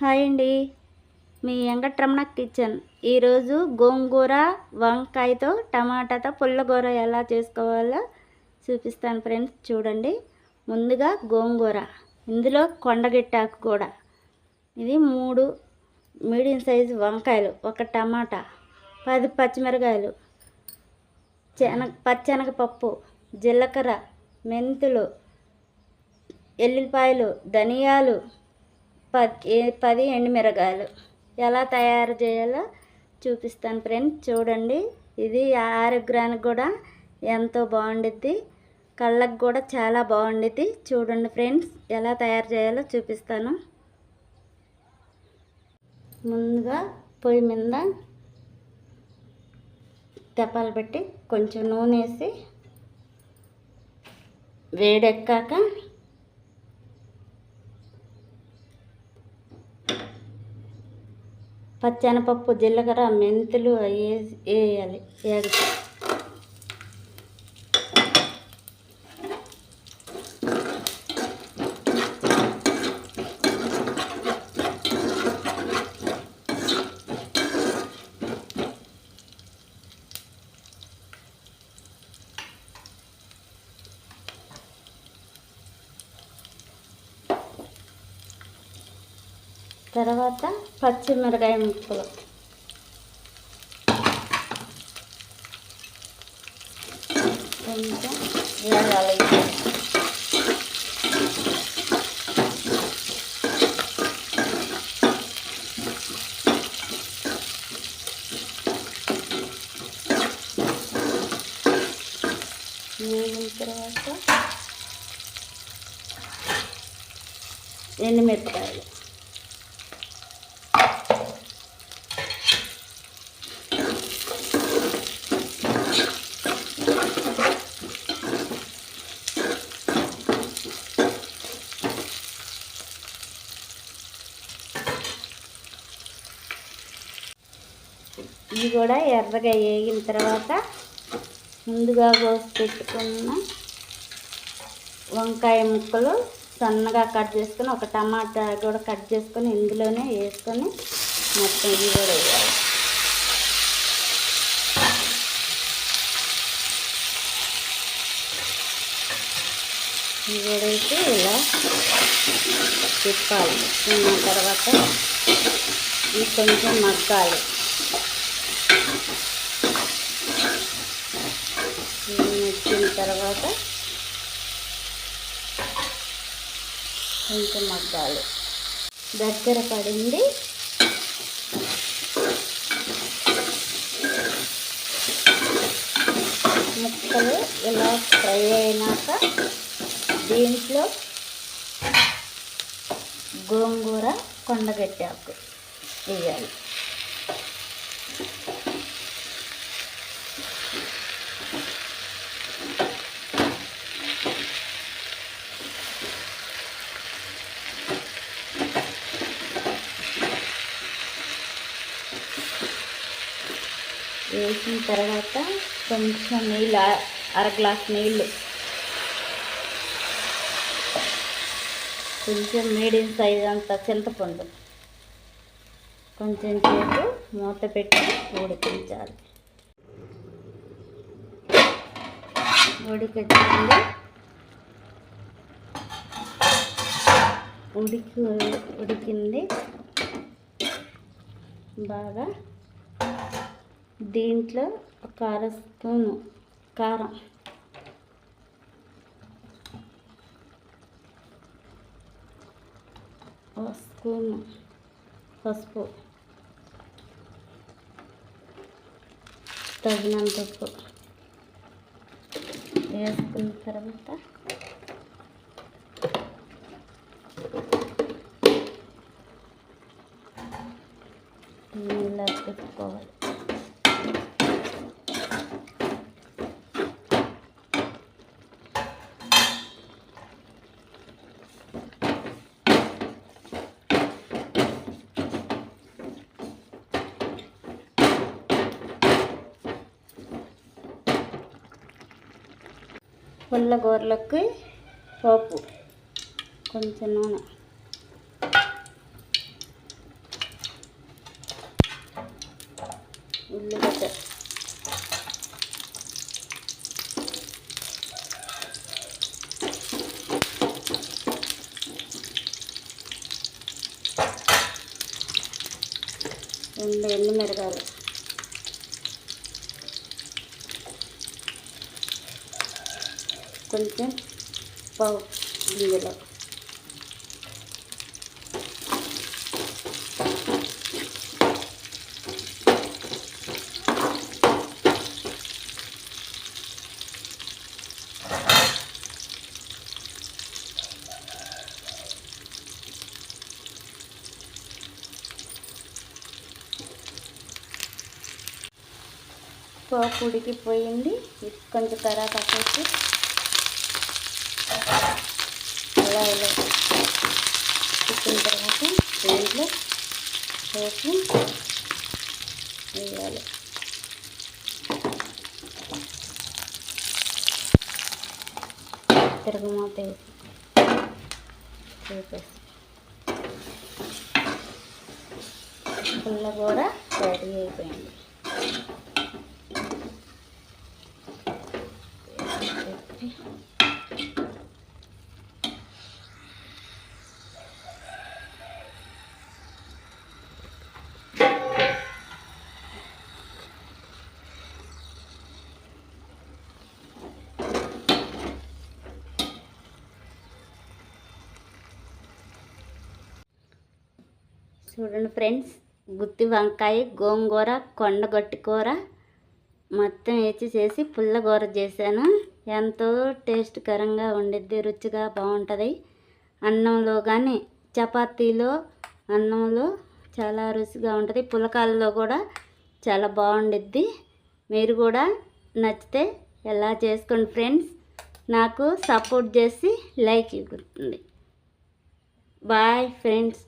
Hi అండి. మీ Venkataramana kitchen. ఈరోజు గోంగూర వంకాయతో టమాటాతో పుల్లగూర ఎలా చేసుకోవాలో చూపిస్తాను ఫ్రెండ్స్. చూడండి. ముందుగా గోంగూర. ఇందులో కొండగిట్టాకు కూడా. ఇది మూడు మీడియం సైజు వంకాయలు. ఒక టమాటా పది పచ్చిమిరకాయలు శనగ పచ్చెనగపప్పు జీలకర్ర మెంతులు ఎల్లిపాయలు ధనియాలు పది పది ఎండుమిరగాయలు. ఎలా తయారు చేయాలో చూపిస్తాను ఫ్రెండ్స్. చూడండి ఇది ఆరోగ్యానికి కూడా ఎంతో బాగుండిద్ది. కళ్ళకు కూడా చాలా బాగుండిద్ది. చూడండి ఫ్రెండ్స్ ఎలా తయారు చేయాలో చూపిస్తాను. ముందుగా పొయ్యి మీద తెప్పాలు పెట్టి కొంచెం నూనె వేసి వేడెక్కాక పచ్చెనపప్పు జీలకర్ర మెంతులు వేసి వేయాలి. వేగితే తర్వాత పచ్చిమిరకాయ ముక్కలు. కొంచెం వేగాలి వేగిన తర్వాత ఎండుమిరపకాయలు. ఇవి కూడా ఎర్రగా వేగిన తర్వాత ముందుగా కోసి పెట్టుకున్న వంకాయ ముక్కలు సన్నగా కట్ చేసుకొని ఒక టమాటా కూడా కట్ చేసుకొని ఇందులోనే వేసుకొని మొత్తం ఇవి కూడా వేయాలి. ఇవి కూడా వేసి ఇలా తిప్పాలి. తిన్న తర్వాత ఇవి కొంచెం మగ్గాలి. వచ్చిన తర్వాత కొంచెం మగ్గాలి. దగ్గర పడింది. ముక్కలు ఇలా ఫ్రై అయినాక దీంట్లో గోంగూర కొండగట్టాకు వేయాలి. వేసిన తర్వాత కొంచెం నీళ్ళు అర గ్లాస్ నీళ్ళు. కొంచెం మీడియం సైజ్ అంత చింతపండు. కొంచెం సేపు మూత పెట్టి ఉడికించాలి. ఉడికించండి ఉడికి ఉడికింది. బాగా దీంట్లో ఒక అర స్పూను కారం. స్పూను పసుపు. తగినంత ఉప్పు వేసుకున్న తర్వాత ఇలా పెట్టుకోవాలి. పుల్లగూరలకి పోపు కొంచెం నూనె ఉల్లిగడ్డ రెండు ఎండు మిరగాయలు కొంచెం పావు గింజలు. పోపు ఉడికిపోయింది ఇది కొంచెం కరాక వేసి అలా ఇలా తిప్పిన తర్వాత దీంట్లో పోపు వేయాలి తిరగమాత వేసి చూపేసి పుల్ల కూడా రెడీ అయిపోయింది చూడండి ఫ్రెండ్స్ గుత్తి వంకాయ గోంగూర కొండగొట్టి కూర మొత్తం వేసి చేసి పుల్లగూర చేశాను. ఎంతో టేస్ట్కరంగా ఉండిద్ది రుచిగా బాగుంటుంది. అన్నంలో కానీ చపాతీలో అన్నంలో చాలా రుచిగా ఉంటుంది. పులకాలలో కూడా చాలా బాగుండిద్ది. మీరు కూడా నచ్చితే ఎలా చేసుకోండి ఫ్రెండ్స్? నాకు సపోర్ట్ చేసి లైక్ ఇవ్వండి. Bye friends.